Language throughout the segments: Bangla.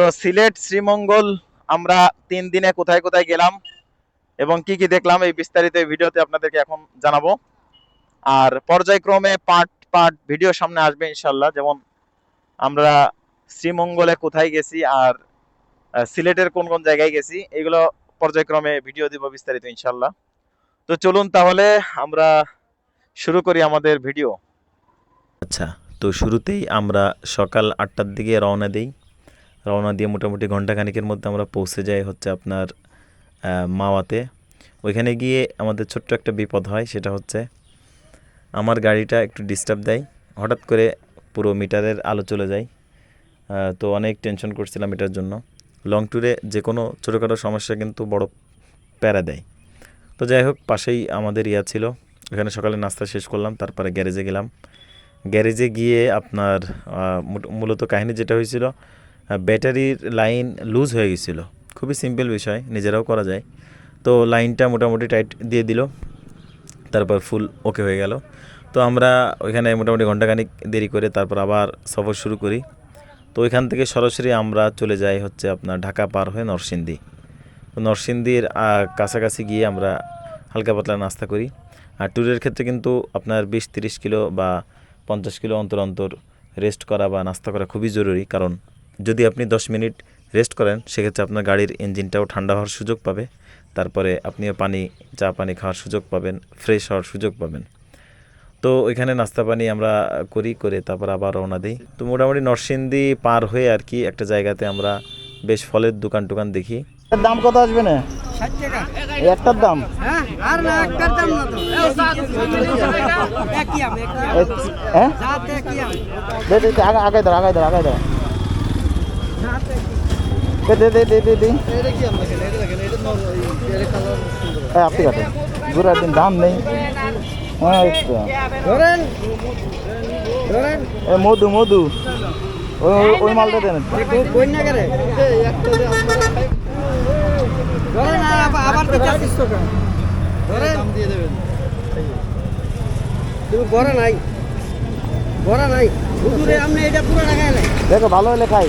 তো সিলেট, শ্রীমঙ্গল আমরা তিন দিনে কোথায় কোথায় গেলাম এবং কি কি দেখলাম এই বিস্তারিত ভিডিওতে আপনাদেরকে এখন জানাব। আর পর্যায়ক্রমে পার্ট পার্ট ভিডিও সামনে আসবে ইনশাল্লাহ যেমন আমরা শ্রীমঙ্গলে কোথায় গেছি আর সিলেটের কোন কোন জায়গায় গেছি, এগুলো পর্যায়ক্রমে ভিডিও দিব বিস্তারিত ইনশাল্লাহ তো চলুন তাহলে আমরা শুরু করি আমাদের ভিডিও আচ্ছা তো শুরুতেই আমরা সকাল আটটার দিকে রওনা দিই। রওনা দিয়ে মোটামুটি ঘন্টাখানিকের মধ্যে আমরা পৌঁছে যাই হচ্ছে আপনার মাওয়াতে। ওইখানে গিয়ে আমাদের ছোট্ট একটা বিপদ হয়, সেটা হচ্ছে আমার গাড়িটা একটু ডিস্টার্ব দেয়। হঠাৎ করে পুরো মিটারের আলো চলে যায়। তো অনেক টেনশন করছিলাম এটার জন্য। লং ট্যুরে যে কোনো ছোটোখাটো সমস্যা কিন্তু বড় প্যারা দেয়। তো যাই হোক, পাশেই আমাদের ইয়া ছিল। ওখানে সকালে নাস্তা শেষ করলাম, তারপরে গ্যারেজে গেলাম। গ্যারেজে গিয়ে আপনার মূলত কাহিনী যেটা হয়েছিল ব্যাটারির লাইন লুজ হয়ে গেছিল। খুবই সিম্পল বিষয়, নিজেরাও করা যায়। তো লাইনটা মোটামুটি টাইট দিয়ে দিল, তারপর ফুল ওকে হয়ে গেল। তো আমরা ওইখানে মোটামুটি ঘন্টাখানিক দেরি করে তারপর আবার সফর শুরু করি। তো ওইখান থেকে সরাসরি আমরা চলে যাই হচ্ছে আপনার ঢাকা পার হয়ে নরসিংদী। তো নরসিংদীর কাছাকাছি গিয়ে আমরা হালকা পাতলা নাস্তা করি। আর ট্যুরের ক্ষেত্রে কিন্তু আপনার বিশ, তিরিশ কিলো বা পঞ্চাশ কিলো অন্তর অন্তর রেস্ট করা বা নাস্তা করা খুবই জরুরি। কারণ যদি আপনি দশ মিনিট রেস্ট করেন সেক্ষেত্রে আপনার গাড়ির ইঞ্জিনটাও ঠান্ডা হওয়ার সুযোগ পাবে। তারপরে আপনিও পানি চা পানি খাওয়ার সুযোগ পাবেন ফ্রেশ হওয়ার সুযোগ পাবেন। তো ওইখানে নাস্তা পানি আমরা করি করে তারপর আবার রওনা দিই। তো মোটামুটি নরসিংদী পার হয়ে আর কি একটা জায়গাতে আমরা বেশ ফলের দোকান টোকান দেখি। দাম কত আসবে না? একটার দাম? হ্যাঁ আর না একটার দাম না দে দে দে, দে দে এই আপনি কাটেন। গুড়ার দিন দাম নেই। হ্যাঁ এই মধু মধু। ওই মালটা দেন দেখো ভালো হলে খাই।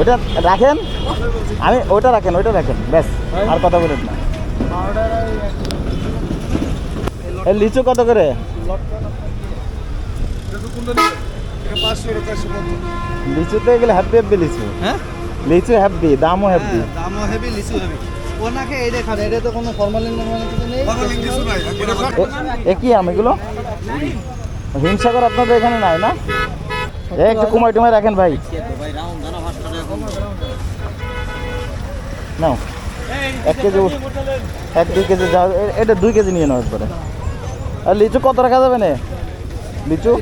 ওটা রাখেন? আমি ওটা রাখেন ওটা রাখেন ব্যাস আর কথা বলেন না। এই লিচু কত করে? লিচুতে এগুলো হ্যাপি হ্যাপি লিচু। হ্যাঁ? লিচু হ্যাপি দামও হ্যাপি দামও হেভি লিচু হেভি ওনাকে এই দেখান এটা তো কোনো ফরমালিন মানে কিছু নেই? এ কি আম এগুলো? হিমসাগর আপনাদের এখানে নাই না? একটু কুমাই টুমাই রাখেন ভাই। নাও। এক কেজি এক, দুই কেজি যাও এটা দুই কেজি নিয়ে নাও একবারে। আর লিচু কত রাখা যাবে না? লিচু?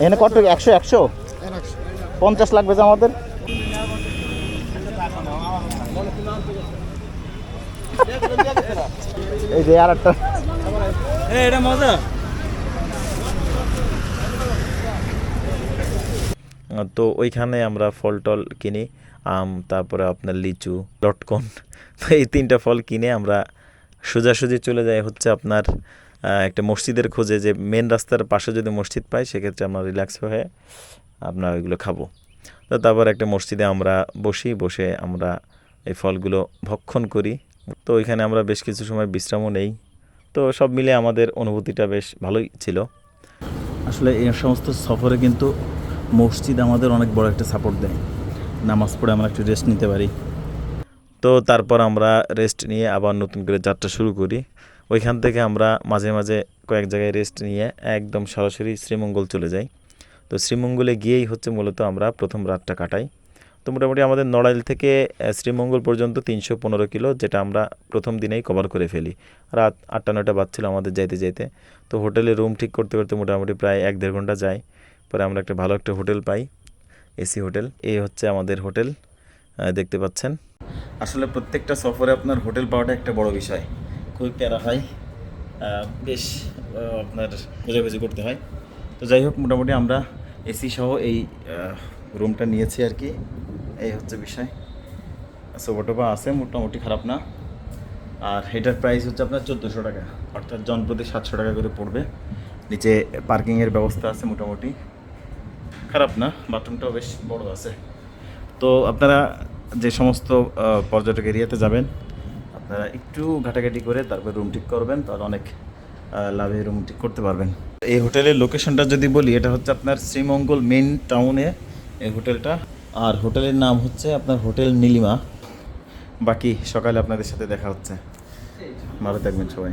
এখানে কত একশো একশো? পঞ্চাশ লাগবে যে আমাদের? এই যে আর একটা এটা মজা। তো ওইখানে আমরা ফল টল কিনি, আম, তারপরে আপনার লিচু, লটকন, তো এই তিনটা ফল কিনে আমরা সোজাসুজি চলে যাই হচ্ছে আপনার একটা মসজিদের খোঁজে যে মেন রাস্তার পাশে যদি মসজিদ পাই, সেক্ষেত্রে আমরা রিল্যাক্স হয়ে আপনার ওইগুলো খাব। তো তারপর একটা মসজিদে আমরা বসি, বসে আমরা এই ফলগুলো ভক্ষণ করি। তো ওইখানে আমরা বেশ কিছু সময় বিশ্রামও নেই। তো সব মিলে আমাদের অনুভূতিটা বেশ ভালোই ছিল। আসলে এই সমস্ত সফরে কিন্তু মসজিদ আমাদের অনেক বড় একটা সাপোর্ট দেয়। নামাজ পড়ে আমরা একটু রেস্ট নিতে পারি। তো তারপর আমরা রেস্ট নিয়ে আবার নতুন করে যাত্রা শুরু করি। ওইখান থেকে আমরা মাঝে মাঝে কয়েক জায়গায় রেস্ট নিয়ে একদম সরাসরি শ্রীমঙ্গল চলে যাই। তো শ্রীমঙ্গলে গিয়েই হচ্ছে মূলত আমরা প্রথম রাতটা কাটাই। তো মোটামুটি আমাদের নড়াইল থেকে শ্রীমঙ্গল পর্যন্ত তিনশো পনেরো কিলো, যেটা আমরা প্রথম দিনেই কভার করে ফেলি। রাত আটটা নয়টা বাজছিল আমাদের যাইতে যাইতে। তো হোটেলে রুম ঠিক করতে করতে মোটামুটি প্রায় এক দেড় ঘণ্টা যায়। পরে আমরা একটা ভালো একটা হোটেল পাই, এসি হোটেল। এই হচ্ছে আমাদের হোটেল দেখতে পাচ্ছেন। আসলে প্রত্যেকটা সফরে আপনার হোটেল পাওয়াটা একটা বড় বিষয়। খুবই প্যারা হয় বেশ আপনার খোঁজাখুঁজি করতে হয়। তো যাই হোক, মোটামুটি আমরা এসি সহ এই রুমটা নিয়েছি আর কি। এই হচ্ছে বিষয়। সোফাটোফা আছে, মোটামুটি খারাপ না। আর এটার প্রাইস হচ্ছে আপনার চোদ্দোশো টাকা। অর্থাৎ জনপ্রতি সাতশো টাকা করে পড়বে। নিচে পার্কিংয়ের ব্যবস্থা আছে মোটামুটি। খারাপ না, বাথরুমটাও বেশ বড় আছে। তো আপনারা যে সমস্ত পর্যটক এরিয়াতে যাবেন, আপনারা একটু ঘাটাঘাটি করে তারপর রুম ঠিক করবেন, তাহলে অনেক লাভে রুম ঠিক করতে পারবেন। এই হোটেলের লোকেশনটা যদি বলি, এটা হচ্ছে আপনার শ্রীমঙ্গল মেন টাউনে এই হোটেলটা। আর হোটেলের নাম হচ্ছে আপনার হোটেল নীলিমা। বাকি সকালে আপনাদের সাথে দেখা হচ্ছে। ভালো থাকবেন সবাই।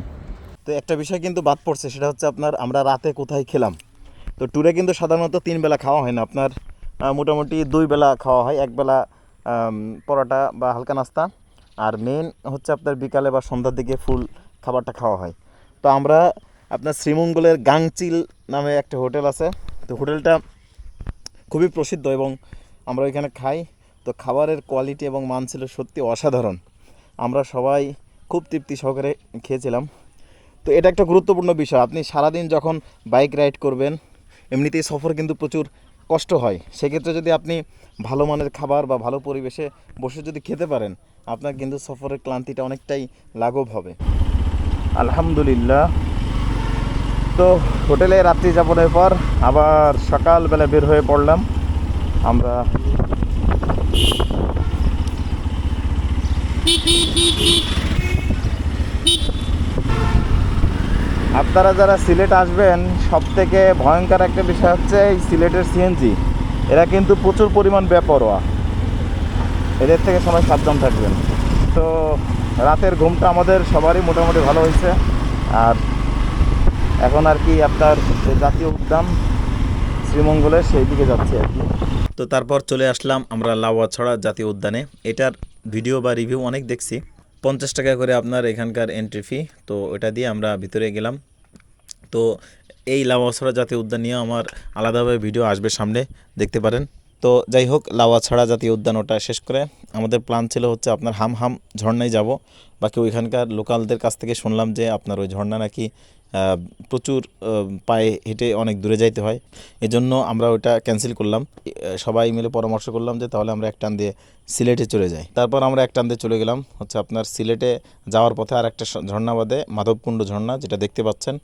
তো একটা বিষয় কিন্তু বাদ পড়ছে, সেটা হচ্ছে আপনার আমরা রাতে কোথায় খেলাম? তো ট্যুরে কিন্তু সাধারণত তিন বেলা খাওয়া হয় না। আপনার মোটামুটি দুই বেলা খাওয়া হয়। এক বেলা আম, পরোটা বা হালকা নাস্তা। আর মেন হচ্ছে আপনার বিকালে বা সন্ধ্যার দিকে ফুল খাবারটা খাওয়া হয়। তো আমরা আপনার শ্রীমঙ্গলের গাংচিল নামে একটা হোটেল আছে। তো হোটেলটা খুবই প্রসিদ্ধ এবং আমরা ওইখানে খাই। তো খাবারের কোয়ালিটি এবং মান ছিল সত্যি অসাধারণ। আমরা সবাই খুব তৃপ্তি সহকারে খেয়েছিলাম। তো এটা একটা গুরুত্বপূর্ণ বিষয়। আপনি সারাদিন যখন বাইক রাইড করবেন এমনিতেই সফর কিন্তু প্রচুর কষ্ট হয়। সেক্ষেত্রে যদি আপনি ভালো মানের খাবার বা ভালো পরিবেশে বসে যদি খেতে পারেন, আপনার কিন্তু সফরের ক্লান্তিটা অনেকটাই লাঘব হবে। আলহামদুলিল্লাহ। তো হোটেলে রাত্রি যাপনের পর আবার সকালবেলা বের হয়ে পড়লাম। আমরা আপনারা যারা সিলেট আসবেন সব থেকে ভয়ঙ্কর একটা বিষয় হচ্ছে এই সিলেটের সিএনজি এরা কিন্তু প্রচুর পরিমাণ বেপরোয়া। এদের থেকে সবাই সাবধান থাকবেন। তো রাতের ঘুমটা আমাদের সবারই মোটামুটি ভালো হয়েছে। আর এখন আর কি আপনার জাতীয় উদ্যান শ্রীমঙ্গলের সেই দিকে যাচ্ছি আর কি। তো তারপর চলে আসলাম আমরা লাউয়াছড়া জাতীয় উদ্যানে। এটার ভিডিও বা রিভিউ অনেক দেখছি। পঞ্চাশ টাকা করে আপনার এখানকার এন্ট্রি ফি তো ওটা দিয়ে আমরা ভিতরে গেলাম। তো এই লামাসরা জাতীয় উদ্যান নিয়ে আমার আলাদাভাবে ভিডিও আসবে সামনে, দেখতে পারেন। তো যাই হোক লাউয়াছড়া জাতীয় উদ্যান ওটা শেষ করে। আমাদের প্ল্যান ছিল হচ্ছে আপনার হাম হাম ঝর্ণায় যাব। বাকি ওইখানকার লোকালদের কাছ থেকে শুনলাম যে আপনার ওই ঝর্ণা নাকি প্রচুর পায়ে হেঁটে অনেক দূরে যাইতে হয়। এজন্য আমরা ওটা ক্যান্সেল করলাম। সবাই মিলে পরামর্শ করলাম যে তাহলে আমরা এক টান দিয়ে সিলেটে চলে যাই। তারপর আমরা এক টান দিয়ে চলে গেলাম হচ্ছে আপনার সিলেটে যাওয়ার পথে আর একটা ঝর্ণা বাদে মাধবকুণ্ড ঝর্ণা যেটা দেখতে পাচ্ছেন।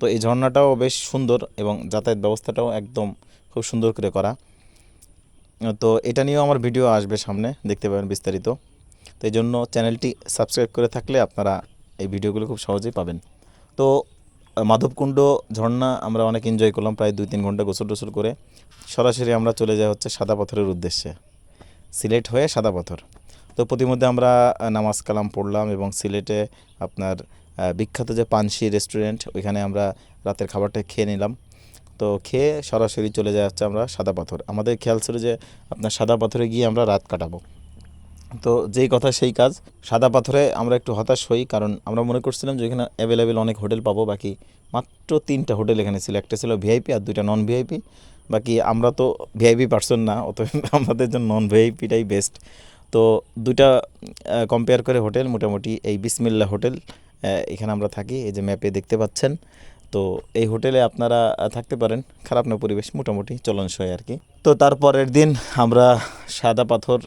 তো এই ঝর্ণাটাও বেশ সুন্দর এবং যাতায়াত ব্যবস্থাটাও একদম খুব সুন্দর করে করা। তো এটা নিয়েও আমার ভিডিও আসবে সামনে, দেখতে পাবেন বিস্তারিত। তো এই জন্য চ্যানেলটি সাবস্ক্রাইব করে থাকলে আপনারা এই ভিডিওগুলো খুব সহজেই পাবেন। তো, মাধবকুণ্ড ঝর্ণা আমরা অনেক এনজয় করলাম, প্রায় দুই তিন ঘণ্টা গোসল টোসল করে সরাসরি আমরা চলে যাই হচ্ছে সাদা পাথরের উদ্দেশ্যে। সিলেট হয়ে সাদা পাথর। তো প্রতিমধ্যে আমরা নামাজ কালাম পড়লাম এবং সিলেটে আপনার বিখ্যাত যে পানসি রেস্টুরেন্ট, ওইখানে আমরা রাতের খাবারটা খেয়ে নিলাম। তো খেয়ে সরাসরি চলে যায় হচ্ছে আমরা সাদা পাথর। আমাদের খেয়াল ছিল যে আপনার সাদা পাথরে গিয়ে আমরা রাত কাটাবো। তো যেই কথা সেই কাজ। সাদা পাথরে আমরা একটু হতাশ হই কারণ আমরা মনে করছিলাম যে এখানে অ্যাভেলেবেল অনেক হোটেল পাবো। বাকি মাত্র তিনটা হোটেল এখানে ছিল। একটা ছিল ভিআইপি আর দুইটা নন ভিআইপি বাকি আমরা তো ভিআইপি পার্সন না, অতএব আমাদের জন্য নন ভিআইপিটাই বেস্ট তো দুইটা কম্পেয়ার করে হোটেল মোটামুটি এই বিসমিল্লা হোটেল এখানে আমরা থাকি। এই যে ম্যাপে দেখতে পাচ্ছেন। তো এই হোটেলে আপনারা থাকতে পারেন। খারাপ না পরিবেশ, মোটামুটি চলনসই আর কি। তো তারপরের দিন আমরা সাদা পাথর,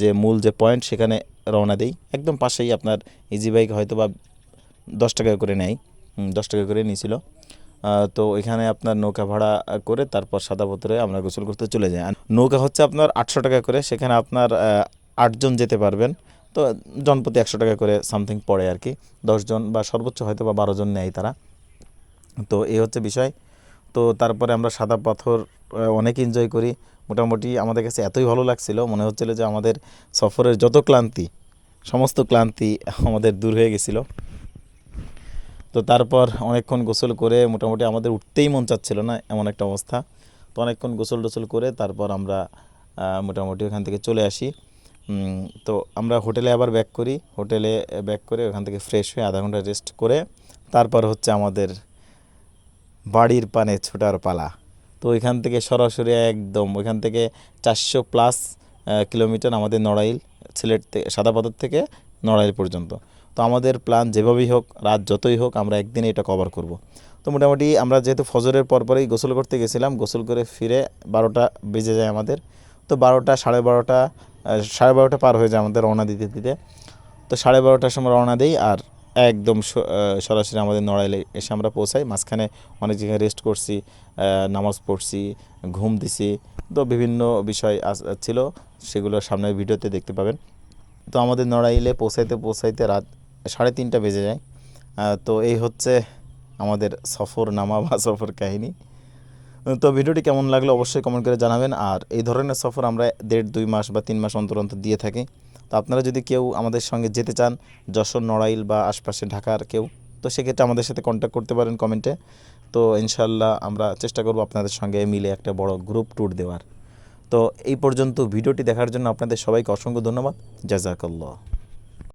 যে মূল যে পয়েন্ট, সেখানে রওনা দিই। একদম পাশেই আপনার ইজি বাইক হয়তো বা দশ টাকা করে নেয়। দশ টাকা করে নিয়েছিল। তো এখানে আপনার নৌকা ভাড়া করে তারপর সাদা পাথরে আমরা গোসল করতে চলে যাই। নৌকা হচ্ছে আপনার আটশো টাকা করে, সেখানে আপনার আটজন যেতে পারবেন। তো জনপ্রতি একশো টাকা করে সামথিং পড়ে আর কি। দশজন বা সর্বোচ্চ হয়তো বা বারো জন নেয় তারা। তো এই হচ্ছে বিষয়। তো তারপরে আমরা সাদা পাথর অনেক এনজয় করি। মোটামুটি আমাদের কাছে এতই ভালো লাগছিল, মনে হচ্ছিল যে আমাদের সফরের যত ক্লান্তি, সমস্ত ক্লান্তি আমাদের দূর হয়ে গেছিল। তো তারপর অনেকক্ষণ গোসল করে মোটামুটি আমাদের উঠতেই মন চাচ্ছিল না, এমন একটা অবস্থা। তো অনেকক্ষণ গোসল টোসল করে তারপর আমরা মোটামুটি ওখান থেকে চলে আসি। তো আমরা হোটেলে আবার ব্যাক করি। হোটেলে ব্যাক করে ওখান থেকে ফ্রেশ হয়ে আধা ঘণ্টা রেস্ট করে তারপর হচ্ছে আমাদের বাড়ির পানে ছোটার পালা। তো ওইখান থেকে সরাসরি একদম, ওইখান থেকে চারশো প্লাস কিলোমিটার আমাদের নড়াইল, সিলেট থেকে সাদাপাথর থেকে নড়াইল পর্যন্ত। তো আমাদের প্ল্যান যেভাবেই হোক, রাত যতই হোক, আমরা একদিনে এটা কভার করব। তো মোটামুটি আমরা যেহেতু ফজরের পরপরই গোসল করতে গেছিলাম, গোসল করে ফিরে বারোটা বেজে যায় আমাদের। তো বারোটা, সাড়ে বারোটা সাড়ে বারোটা পার হয়ে যায় আমাদের রওনা দিতে দিতে। তো সাড়ে বারোটার সময় রওনা দিই আর একদম সরাসরি আমাদের নড়াইলে এসে আমরা পৌঁছাই। মাঝখানে অনেক জায়গায় রেস্ট করছি নামাজ পড়ছি, ঘুম দিছি। তো বিভিন্ন বিষয় ছিল, সেগুলো সামনের ভিডিওতে দেখতে পাবেন। তো আমাদের নড়াইলে পৌঁছাইতে পৌঁছাইতে রাত সাড়ে তিনটা বেজে যায়। তো এই হচ্ছে আমাদের সফর নামা বা সফর কাহিনী। তো ভিডিওটি কেমন লাগল অবশ্যই কমেন্ট করে জানাবেন। আর এই ধরনের সফর আমরা দেড়, দুই মাস বা তিন মাস অন্তর অন্তর দিয়ে থাকি। তো আপনারা যদি কেউ আমাদের সঙ্গে যেতে চান, যশোর, নড়াইল বা আশপাশে ঢাকার কেউ, তো সেক্ষেত্রে আমাদের সাথে কন্ট্যাক্ট করতে পারেন কমেন্টে তো ইনশাল্লাহ আমরা চেষ্টা করব আপনাদের সঙ্গে মিলে একটা বড় গ্রুপ ট্যুর দেওয়ার। তো এই পর্যন্ত ভিডিওটি দেখার জন্য আপনাদের সবাইকে অসংখ্য ধন্যবাদ। জাজাকাল্লাহ।